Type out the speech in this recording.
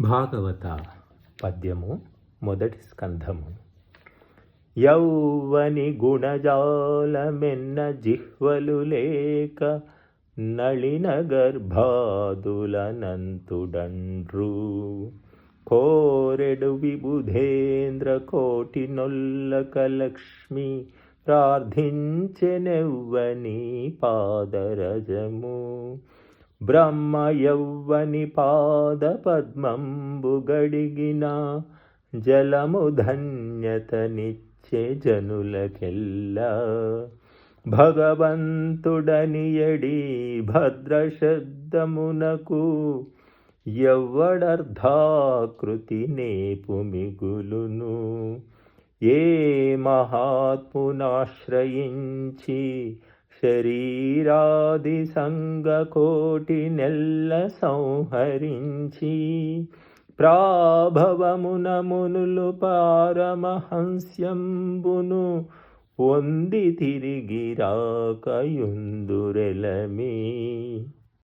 భాగవత పద్యము మొదటి స్కంధము. యౌవని గుణజాలమెన్న జిహ్వలు లేక నళిన గర్భాదులనంతుడండ్రు. కోరెడు విబుధేంద్ర కోటి నొల్లక లక్ష్మి ప్రార్థించెనెవ్వని పాదరజము. బ్రహ్మ యౌవని పాద పద్మంబు గడిగిన జలము ధన్యతనిచ్చే జనులకెల్లా భగవంతుడనియడి భద్రశబ్దమునకు ఎవ్వడర్ధాకృతి నేపు మిగులును. ఏ మహాత్మునాశ్రయించి శరీరాది సంగకోటి నెల్ల సంహరించి ప్రాభవమున మునులు పారమహంస్యంబును పొంది తిరిగి రాకయుందురెలమి.